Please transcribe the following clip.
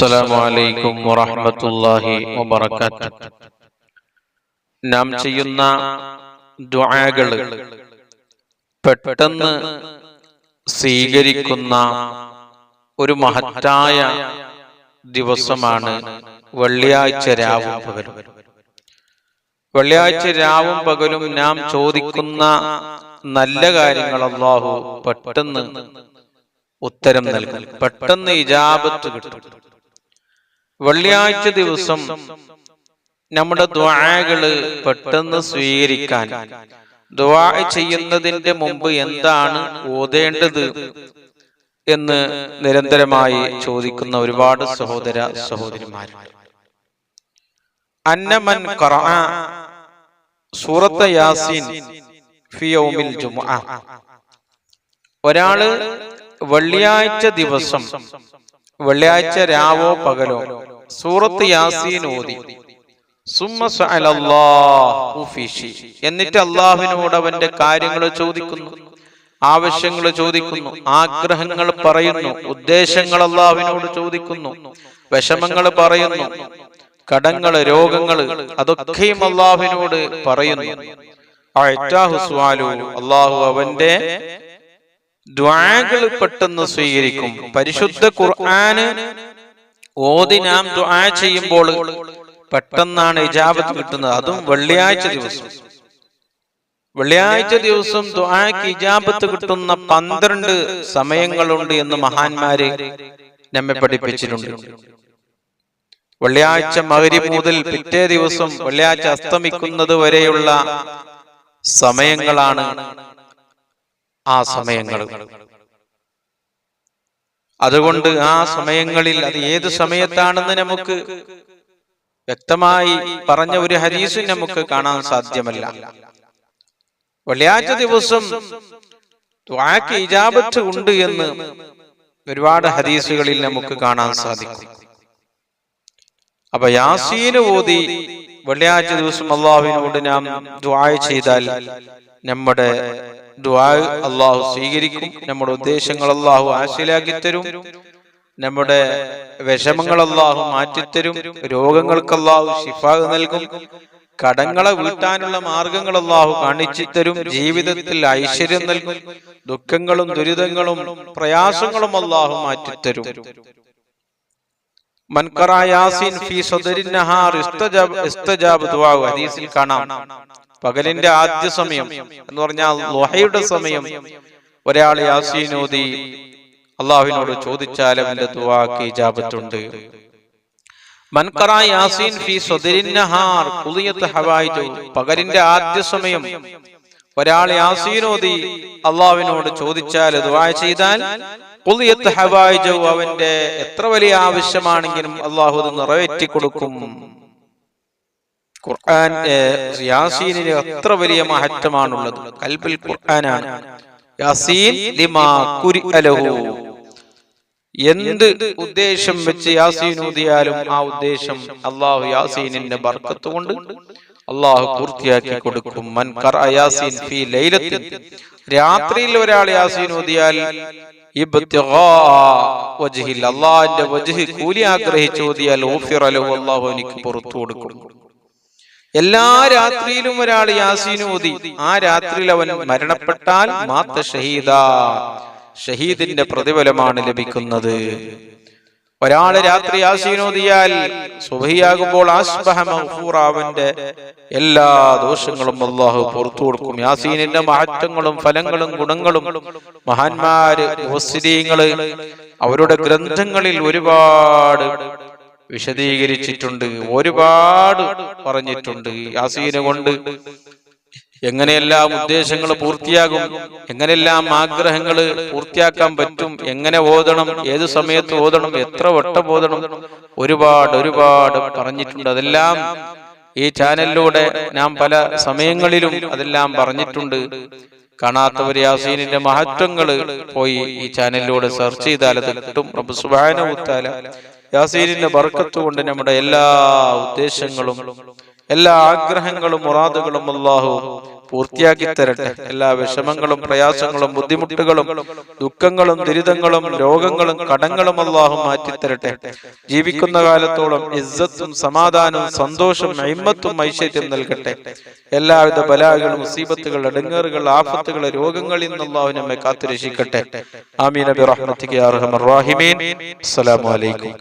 അസ്സലാമു അലൈക്കും വറഹ്മത്തുള്ളാഹി വബറകാതുഹു. നാം ചെയ്യുന്ന ദുആകൾ പെട്ടെന്ന് സ്വീകരിക്കുന്ന ഒരു മഹത്തായ ദിവസമാണ് വെള്ളിയാഴ്ച രാവും പകലും. വെള്ളിയാഴ്ച രാവും പകലും നാം ചോദിക്കുന്ന നല്ല കാര്യങ്ങൾ അള്ളാഹു പെട്ടെന്ന് ഉത്തരം നൽകും. പെട്ടെന്ന് ഇജാബത്ത് കിട്ടും. വെള്ളിയാഴ്ച ദിവസം നമ്മുടെ ദ്വാകൾ പെട്ടെന്ന് സ്വീകരിക്കാൻ. ദ്വാ ചെയ്യുന്നതിന്റെ മുമ്പ് എന്താണ് ഓതേണ്ടത് എന്ന് നിരന്തരമായി ചോദിക്കുന്ന ഒരുപാട് സഹോദര സഹോദരിമാരുണ്ട് അന്നമൻ സൂറത്ത് യാസീൻ ഒരാൾ വെള്ളിയാഴ്ച ദിവസം വെള്ളിയാഴ്ച രാവോ പകലോ സൂറത്ത് യാസീൻ ഓതി. എന്നിട്ട് അള്ളാഹുവിനോട് അവന്റെ കാര്യങ്ങൾ ചോദിക്കുന്നു. ആവശ്യങ്ങൾ ചോദിക്കുന്നു. ആഗ്രഹങ്ങൾ പറയുന്നു. ഉദ്ദേശങ്ങൾ അള്ളാഹുവിനോട് ചോദിക്കുന്നു. വിഷമങ്ങൾ പറയുന്നു. കടങ്ങൾ രോഗങ്ങൾ അതൊക്കെയും അള്ളാഹുവിനോട് പറയുന്നു. അള്ളാഹു അവന്റെ ദ്വാകൾ പെട്ടെന്ന് സ്വീകരിക്കും. പരിശുദ്ധ ഖുർആന് ഓതി നാം ദുആ ചെയ്യുമ്പോൾ പെട്ടെന്നാണ് ഇജാബത്ത് കിട്ടുന്നത്. അതും വെള്ളിയാഴ്ച ദിവസം. വെള്ളിയാഴ്ച ദിവസം ദുആക്ക് ഇജാബത്ത് കിട്ടുന്ന പന്ത്രണ്ട് സമയങ്ങളുണ്ട് എന്ന് മഹാന്മാരെ നമ്മെ പഠിപ്പിച്ചിട്ടുണ്ട്. വെള്ളിയാഴ്ച മകരി മുതൽ പിറ്റേ ദിവസം വെള്ളിയാഴ്ച അസ്തമിക്കുന്നത് വരെയുള്ള സമയങ്ങളാണ് ആ സമയങ്ങൾ. അതുകൊണ്ട് ആ സമയങ്ങളിൽ അത് ഏത് സമയത്താണെന്ന് നമുക്ക് വ്യക്തമായി പറഞ്ഞ ഒരു ഹരീസ് നമുക്ക് കാണാൻ സാധ്യമല്ല. വെള്ളിയാഴ്ച ദിവസം ദ്വാക്ക് ഇജാബത്ത് ഉണ്ട് എന്ന് ഒരുപാട് ഹദീസുകളിൽ നമുക്ക് കാണാൻ സാധിക്കും. അപ്പൊ യാസീന് ഓതി വെള്ളിയാഴ്ച ദിവസം അള്ളാഹുവിനോട് നാം ദ്വായ ചെയ്താൽ നമ്മുടെ അള്ളാഹു സ്വീകരിക്കും നമ്മുടെ ഉദ്ദേശങ്ങൾ അള്ളാഹു ആശയിലാക്കി തരും നമ്മുടെ വിഷമങ്ങൾ അള്ളാഹു മാറ്റിത്തരും രോഗങ്ങൾക്ക് അള്ളാഹു ശിഫാഗ് നൽകും കടങ്ങളെ വീട്ടാനുള്ള മാർഗങ്ങൾ അള്ളാഹു കാണിച്ചു തരും ജീവിതത്തിൽ ഐശ്വര്യം നൽകും ദുഃഖങ്ങളും ദുരിതങ്ങളും പ്രയാസങ്ങളും അള്ളാഹു മാറ്റിത്തരും. മൻകറ യാസിൻ ഫീ സദരിൻ നഹാർ ഇസ്തജാബ് ഇസ്തജാബ് ദുആ ഹദീസിൽ കാണാം. പകലിന്റെ ആദ്യ സമയം എന്ന് പറഞ്ഞാൽ ലോഹയുടെ സമയം. ഒരാൾ യാസീനോദി അള്ളാഹുവിനോട് ചോദിച്ചാൽ അവന്റെ ദുആക്ക് ഇജാബത്തുണ്ട്. പകലിന്റെ ആദ്യ സമയം ഒരാൾ യാസീനോദി അള്ളാഹുവിനോട് ചോദിച്ചാൽ ദുവാ ചെയ്താൽ അവന്റെ എത്ര വലിയ ആവശ്യമാണെങ്കിലും അള്ളാഹു നിറവേറ്റി കൊടുക്കും ഖുർആൻ യാസീനിന് എത്ര വലിയ മഹത്വമാണുള്ളത്? കൽബിൽ ഖുർആനാണ്. യാസീൻ ലിമാ കുരി എന്ത് ഉദ്ദേശം വെച്ച് യാസീൻ ഊതിയാലും ആ ഉദ്ദേശം അള്ളാഹു യാസീനിന്റെ ബർക്കത്ത് കൊണ്ട് അള്ളാഹു പൂർത്തിയാക്കി കൊടുക്കും. മൻ ഖറഅ യാസീൻ ഫീ ലൈലത്തിൽ രാത്രിയിൽ ഒരാൾ യാസീൻ ഊതിയാൽ അള്ളാഹിന്റെ കൂലി ആഗ്രഹിച്ച് ഊതിയാൽ ഓഫിർ ലഹു അള്ളാഹു എനിക്ക് പുറത്തു കൊടുക്കും. എല്ലാ രാത്രിയിലും ഒരാൾ യാസീൻ ഓതി. ആ രാത്രിയിൽ അവൻ മരണപ്പെട്ടാൽ മാത്ത ഷഹീദ. ഷഹീദിന്റെ പ്രതിഫലമാണ് ലഭിക്കുന്നത്. ഒരാൾ രാത്രി യാസീൻ ഓതിയാൽ സുബഹിയാകുമ്പോൾ അവന്റെ എല്ലാ ദോഷങ്ങളും അള്ളാഹു പുറത്തു കൊടുക്കും. യാസീനിന്റെ മഹത്വങ്ങളും ഫലങ്ങളും ഗുണങ്ങളും മഹാന്മാര് അവരുടെ ഗ്രന്ഥങ്ങളിൽ ഒരുപാട് വിശദീകരിച്ചിട്ടുണ്ട്. ഒരുപാട് പറഞ്ഞിട്ടുണ്ട്. യാസീന കൊണ്ട് എങ്ങനെയെല്ലാം ഉദ്ദേശങ്ങൾ പൂർത്തിയാകും എങ്ങനെയെല്ലാം ആഗ്രഹങ്ങൾ പൂർത്തിയാക്കാൻ പറ്റും എങ്ങനെ ഓതണം ഏത് സമയത്ത് ഓതണം എത്ര വട്ടം ഓതണം ഒരുപാട് ഒരുപാട് പറഞ്ഞിട്ടുണ്ട്. അതെല്ലാം ഈ ചാനലിലൂടെ നാം പല സമയങ്ങളിലും അതെല്ലാം പറഞ്ഞിട്ടുണ്ട്. കാണാത്തവർ യാസീനിന്റെ മഹത്വങ്ങൾ പോയി ഈ ചാനലിലൂടെ സെർച്ച് ചെയ്താൽ അത് കിട്ടും. റബ്ബ് സുബ്ഹാനഹു വതആല ബർക്കത്തുകൊണ്ട് ബർക്കത്ത് കൊണ്ട് നമ്മുടെ എല്ലാ ഉദ്ദേശങ്ങളും എല്ലാ ആഗ്രഹങ്ങളും മുറാദുകളും അള്ളാഹു പൂർത്തിയാക്കി തരട്ടെ എല്ലാ വിഷമങ്ങളും പ്രയാസങ്ങളും ബുദ്ധിമുട്ടുകളും ദുഃഖങ്ങളും ദുരിതങ്ങളും രോഗങ്ങളും കടങ്ങളും അള്ളാഹു മാറ്റിത്തരട്ടെ. ജീവിക്കുന്ന കാലത്തോളം ഇസ്സത്തും സമാധാനവും സന്തോഷം അയിമത്തും ഐശ്വര്യം നൽകട്ടെ. എല്ലാവിധ ബലാകൾ മുസീബത്തുകൾ അടുങ്ങേറുകൾ ആഫത്തുകൾ രോഗങ്ങളിൽ നിന്ന് അള്ളാഹു നമ്മെ കാത്തുരക്ഷിക്കട്ടെ. ആമീൻ. അബി റഹ്മത്തിക്ക് അസ്സലാമു അലൈക്കും.